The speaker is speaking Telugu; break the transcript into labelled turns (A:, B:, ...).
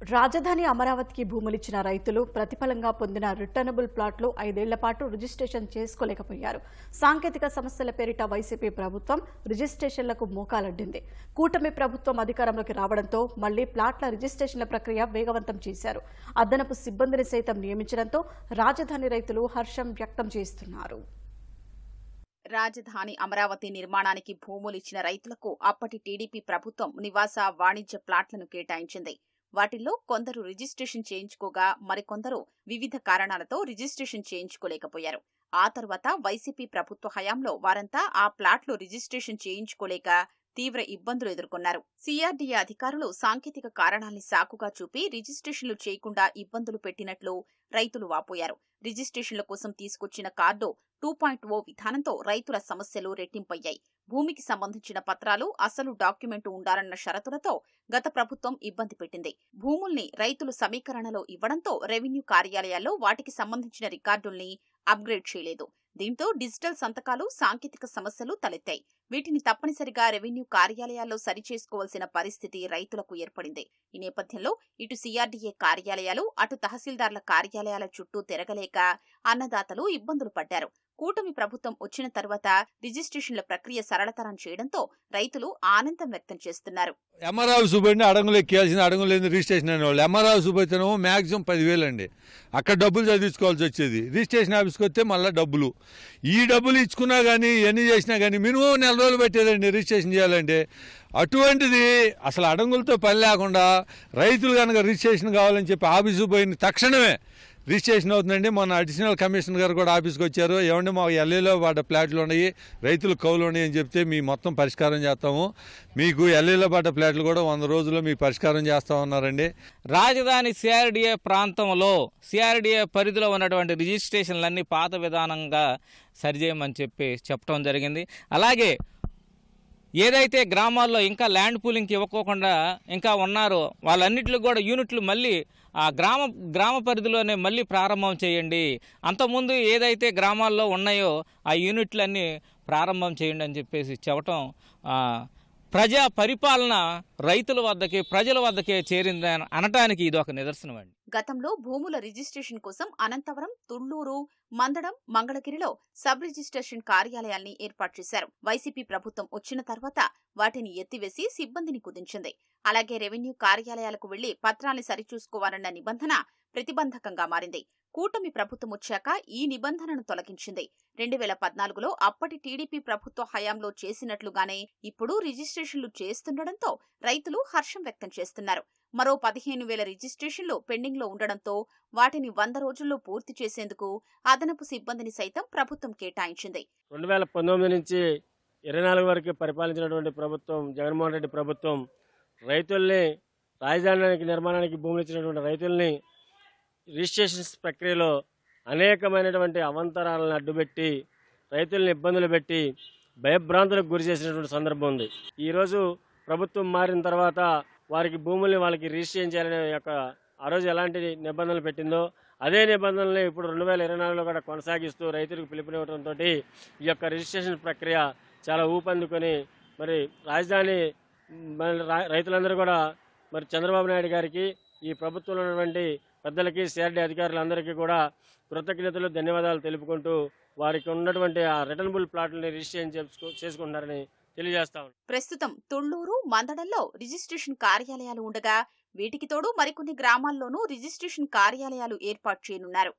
A: రాజధాని అమరావతికి భూములిచ్చిన రైతులు ప్రతిఫలంగా పొందిన రిటర్నబుల్ ప్లాట్లు ఐదేళ్ళ పాటు రిజిస్ట్రేషన్ చేసుకోలేకపోయారు. సాంకేతిక సమస్యల పేరిట వైసీపీ ప్రభుత్వం రిజిస్ట్రేషన్లకు మోకాలడ్డింది. కూటమి ప్రభుత్వం అధికారంలోకి రావడంతో మళ్ళీ ప్లాట్ల రిజిస్ట్రేషన్ల ప్రక్రియ వేగవంతం చేశారు. అదనపు సిబ్బందిని సైతం నియమించడంతో రాజధాని రైతులు హర్షం వ్యక్తం చేస్తున్నారు.
B: రాజధాని అమరావతి నిర్మాణానికి భూములు ఇచ్చిన రైతులకు అప్పటి టీడీపీ ప్రభుత్వం నివాస వాణిజ్య ప్లాట్లను కేటాయించింది. వాటిల్లో కొందరు రిజిస్ట్రేషన్ చేయించుకోగా మరికొందరు వివిధ కారణాలతో రిజిస్ట్రేషన్ చేయించుకోలేకపోయారు. ఆ తర్వాత వైసీపీ ప్రభుత్వ హయాంలో వారంతా ఆ ప్లాట్లు రిజిస్ట్రేషన్ చేయించుకోలేక తీవ్ర ఇబ్బందులు ఎదుర్కొన్నారు. సిఆర్డీఏ అధికారులు సాంకేతిక కారణాల్ని సాకుగా చూపి రిజిస్ట్రేషన్లు చేయకుండా ఇబ్బందులు పెట్టినట్లు రైతులు వాపోయారు. రిజిస్ట్రేషన్ల కోసం తీసుకొచ్చిన కార్డు టూ పాయింట్ ఓ విధానంతో రైతుల సమస్యలు రెట్టింపయ్యాయి. భూమికి సంబంధించిన పత్రాలు అసలు డాక్యుమెంట్ ఉండాలన్న షరతులతో గత ప్రభుత్వం ఇబ్బంది పెట్టింది. భూముల్ని రైతులు సమీకరణలో ఇవ్వడంతో రెవెన్యూ కార్యాలయాల్లో వాటికి సంబంధించిన రికార్డుల్ని అప్గ్రేడ్ చేయలేదు. దీంతో డిజిటల్ సంతకాలు సాంకేతిక సమస్యలు తలెత్తాయి. వీటిని తప్పనిసరిగా రెవెన్యూ కార్యాలయాల్లో సరిచేసుకోవాల్సిన పరిస్థితి రైతులకు ఏర్పడింది. ఈ నేపథ్యంలో ఇటు సిఆర్డీఏ కార్యాలయాలు అటు తహసీల్దార్ల కార్యాలయాల చుట్టూ తిరగలేక అన్నదాతలు ఇబ్బందులు పడ్డారు. కూటమి ప్రభుత్వం వచ్చిన తర్వాత రిజిస్ట్రేషన్ల ప్రక్రియ సరళతరం చేయడంతో రైతులు ఆనందం వ్యక్తం చేస్తున్నారు.
C: ఎంఆర్ఆర్ చూపండి అడంగులు ఎక్కేయాల్సిన అడంగులు ఏంది రిజిస్ట్రేషన్ అనే వాళ్ళు. ఎంఆర్ఆర్ చూపైతేనేమో మ్యాక్సిమం పదివేలు అండి అక్కడ డబ్బులు చదివించుకోవాల్సి వచ్చేది. రిజిస్ట్రేషన్ ఆఫీస్కి వస్తే మళ్ళీ డబ్బులు. ఈ డబ్బులు ఇచ్చుకున్నా కానీ ఎన్ని చేసినా కానీ మినిమం నెల రోజులు పెట్టేదండి రిజిస్ట్రేషన్ చేయాలంటే. అటువంటిది అసలు అడంగులతో పని లేకుండా రైతులు కనుక రిజిస్ట్రేషన్ కావాలని చెప్పి ఆఫీసు పోయిన తక్షణమే రిజిస్ట్రేషన్ అవుతుందండి. మొన్న అడిషనల్ కమిషనర్ గారు కూడా ఆఫీస్కి వచ్చారు. ఏమండి మా ఎల్ఏలో పడ్డ ప్లాట్లు ఉన్నాయి. రైతులు కౌలు ఉన్నాయి అని చెప్తే మీ మొత్తం పరిష్కారం చేస్తాము. మీకు ఎల్ఏలో పడ్డ ప్లాట్లు కూడా వంద రోజుల్లో మీకు పరిష్కారం చేస్తామన్నారండి
D: రాజధాని సిఆర్డిఏ ప్రాంతంలో సిఆర్డిఏ పరిధిలో ఉన్నటువంటి రిజిస్ట్రేషన్లన్నీ పాత విధానంగా సరిచేయమని చెప్పి చెప్పడం జరిగింది. అలాగే ఏదైతే గ్రామాల్లో ఇంకా ల్యాండ్ పూలింగ్కి ఇవ్వకోకుండా ఇంకా ఉన్నారో వాళ్ళన్నిటిలో కూడా యూనిట్లు మళ్ళీ ఆ గ్రామ గ్రామ పరిధిలోనే మళ్ళీ ప్రారంభం చేయండి. అంతకుముందు ఏదైతే గ్రామాల్లో ఉన్నాయో ఆ యూనిట్లన్నీ ప్రారంభం చేయండి అని చెప్పేసి చెప్పటం ప్రజా పరిపాలన రైతుల వద్దకే ప్రజల వద్దకే చేరిందని అనటానికి ఇది ఒక నిదర్శనం అండి.
B: గతంలో భూముల రిజిస్ట్రేషన్ కోసం అనంతవరం తుళ్ళూరు మందడం మంగళగిరిలో సబ్ రిజిస్ట్రేషన్ కార్యాలయాల్ని ఏర్పాటు చేశారు. వైసీపీ ప్రభుత్వం వచ్చిన తర్వాత వాటిని ఎత్తివేసి సిబ్బందిని కుదించింది. అలాగే రెవెన్యూ కార్యాలయాలకు వెళ్ళి పత్రాల్ని సరిచూసుకోవాలన్న నిబంధన ప్రతిబంధకంగా మారింది. కూటమి ప్రభుత్వం వచ్చాక ఈ నిబంధనను తొలగించింది. రెండు వేల పద్నాలుగులో అప్పటి టీడీపీ ప్రభుత్వ హయాంలో చేసినట్లుగానే ఇప్పుడు రిజిస్ట్రేషన్లు చేస్తుండటంతో రైతులు హర్షం వ్యక్తం చేస్తున్నారు. మరో పదిహేను వేల రిజిస్ట్రేషన్లు పెండింగ్లో ఉండడంతో వాటిని వంద రోజుల్లో పూర్తి చేసేందుకు అదనపు సిబ్బందిని సైతం ప్రభుత్వం కేటాయించింది.
E: రెండు వేల పంతొమ్మిది నుంచి ఇరవై నాలుగు వరకు పరిపాలించినటువంటి ప్రభుత్వం జగన్మోహన్ రెడ్డి ప్రభుత్వం రైతుల్ని రాజధానికి నిర్మాణానికి భూములు ఇచ్చినటువంటి రైతుల్ని రిజిస్ట్రేషన్స్ ప్రక్రియలో అనేకమైనటువంటి అవంతరాలను అడ్డుపెట్టి రైతుల్ని ఇబ్బందులు పెట్టి భయభ్రాంతులకు గురి చేసినటువంటి సందర్భం ఉంది. ఈరోజు ప్రభుత్వం మారిన తర్వాత వారికి భూముల్ని వాళ్ళకి రిజిస్ట్రేషన్ చేయాలనే యొక్క ఆ రోజు ఎలాంటి నిబంధనలు పెట్టిందో అదే నిబంధనలు ఇప్పుడు రెండు వేల ఇరవై నాలుగులో కూడా కొనసాగిస్తూ రైతులకు పిలుపునివ్వడంతో ఈ యొక్క రిజిస్ట్రేషన్ ప్రక్రియ చాలా ఊపందుకొని మరి రాజధాని మరి రైతులందరూ కూడా మరి చంద్రబాబు నాయుడు గారికి ఈ ప్రభుత్వంలో ఉన్నటువంటి పెద్దలకి సిఆర్డీ అధికారులందరికీ కూడా కృతజ్ఞతలు ధన్యవాదాలు తెలుపుకుంటూ వారికి ఉన్నటువంటి ఆ రిటర్నబుల్ ప్లాట్లని రిజిస్ట్రేషన్ చేసుకో- చేసుకుంటున్నారని తెలియజేస్తా
B: ప్రస్తుతం తుళ్ళూరు మందడంలో రిజిస్ట్రేషన్ కార్యాలయాలు ఉండగా వీటికి తోడు మరికొన్ని గ్రామాల్లోనూ రిజిస్ట్రేషన్ కార్యాలయాలు ఏర్పాటు చేయనున్నారు.